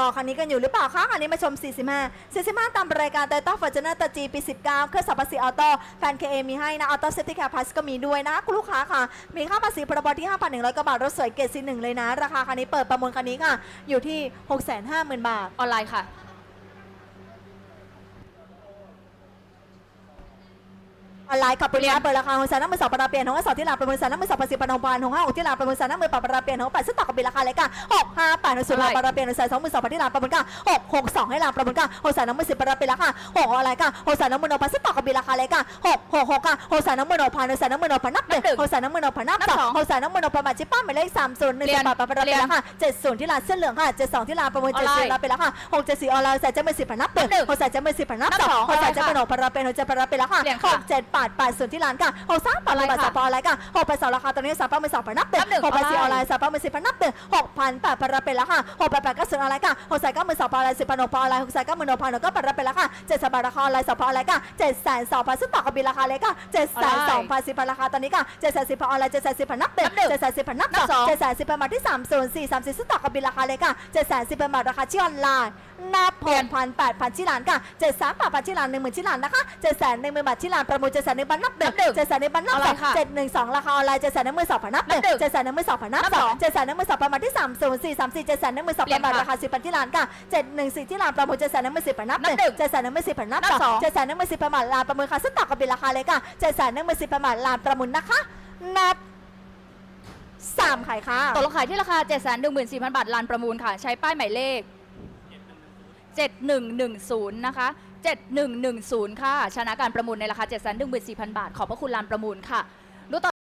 รอคันนี้กันอยู่หรือเปล่าคะคันนี้มาชม 45 45 ตามรายการ t o y ต้าฟอร์จูเนอร์ตจีปี 19 เครื่องสับภาษีออโต้แฟนเคเอมีให้นะออโต้เซฟตี้แคร์พาสก็มีด้วยนะคุณลูกค้าค่ะ มีค่าภาษีพรบที่ 5,100กว่าบาท รถสวยเกรดซีหนึ่งเลยนะ ราคาคันนี้เปิดประมูลคันนี้ค่ะ อยู่ที่ 650,000 บาท ออนไลน์ค่ะ ออนไลน์ขับปริยาเปิดราคาของสารน้ำมือสอบปราเปลี่ยนของสอักษรที่ลาประมูลสารน้ำมือสอบภาษีปนองพานของห้าอุที่ลาประมูลสารน้ำมือปรับปราเปลี่ยนของแปดซึ่งต่อกับปีราคาเลยค่ะหกห้าแปดของสุดลาปราเปลี่ยนของสายสองมือสอบที่ลาประมูลค่ะหกหกสองให้ลาประมูลค่ะหกสารน้ำมือสิบปราเปลี่ยนราคาหกอะไรค่ะหกสารน้ำมือโนพันซึ่งต่อกับปีราคาเลยค่ะหกหกหกค่ะหกสารน้ำมือโนพันหกสารน้ำมือโนพันนับหนึ่งหกสารน้ำมือโนพันนับสองหกสารน้ำมือโนพันมาจิป้าหมายเลขสามศูนย์หนึ่งสิบาทปราเปลี่ยนราคาเจ็ดศูนย์ที่ลาเส้นเหลืองค่ะเจ็ดสองที่ลาประมูลเจ็ดสี่ลาเป็นราคาหกเจ็ดสี่ออนไลน์ใส่จะมือสิบพันนับหนึ่งหกใส่จะมือสิบพันนับสองหกใส่จะมือโนพันราเปลี่ยนหกจะประดาเปลี่ยนราคาหกเจ็ดแปดแปดศูนย์ที่ลานค่ะหกสามแปดบาทสามปออะไรค่ะหกพันสองราคาตอนนี้สามพันมือสองพันนับหนึ่งหกพันสี่ออนไลน์สามพันมือสิบพันนับหนึ่งหกพันแปดพันรับเป็นราคาหกแปดแปดเก้าสิบอะไรค่ะหกใส่เก้ามือสองพันอะไรสิบพันหกพันอะไรหกใส่เก้ามือหกพันหกก็พันรับเป็นราคาเจ็ดสิบบาทราคาออนไลน์สองพันอะไรค่ะเจ็ดแสนสองพันซึ่งต่อกับบินราคาเลยค่ะเจ็ดแสนสองพันสิบพันราคาตอนนี้ค่ะเจ็ดแสนสิบพันออนไลน์เจ็ดแสนสิบพันนับหนึ่งเจ็ดแสนสิบพันนับสองเจ็ดแสนสิบพันบาทที่สามศูนย์สี่สามสี่ซึ่งต่อกับบินราคาเลยค่ะเจ็ดแสนสิบพันบาทราคาที่ออนไลน์ นับหกพันแปดพันที่ร้านค่ะเจ็ดสามแปดพันที่ร้านหนึ่งหมื่นที่ร้านนะคะเจ็ดแสนหนึ่งหมื่นบาทที่ร้านประมูลเจ็ดแสนหนึ่งพันนับหนึ่งเจ็ดแสนหนึ่งพันนับสองเจ็ดหนึ่งสองราคาออนไลน์เจ็ดแสนหนึ่งหมื่นสองพันนับหนึ่งเจ็ดแสนหนึ่งหมื่นสองพันนับสองเจ็ดแสนหนึ่งหมื่นสองพันบาทที่สามศูนย์สี่สามสี่เจ็ดแสนหนึ่งหมื่นสองพันบาทราคาสิบพันที่ร้านค่ะเจ็ดหนึ่งสี่ที่ร้านประมูลเจ็ดแสนหนึ่งหมื่นสิบพันนับหนึ่งเจ็ดแสนหนึ่งหมื่นสิบพันนับสองเจ็ดแสนหนึ่งหมื่นสิบพันบาทร้านประมูลค่ะซึ่งต่อกับบินราคาเลยค่ะเจ็ดแสนหนึ่งหมื่นสิบพันบาทร้านประมูลนะคะนับสามขายค่ะตกลงขายที่ราคา 7 1 4 0 0 0 บาทลานประมูลค่ะ ใช้ป้ายหมายเลข 7110 นะคะ 7110 ค่ะ ชนะการประมูลในราคา 7 1 4 0 0 0 บาท ขอบพระคุณลานประมูลค่ะ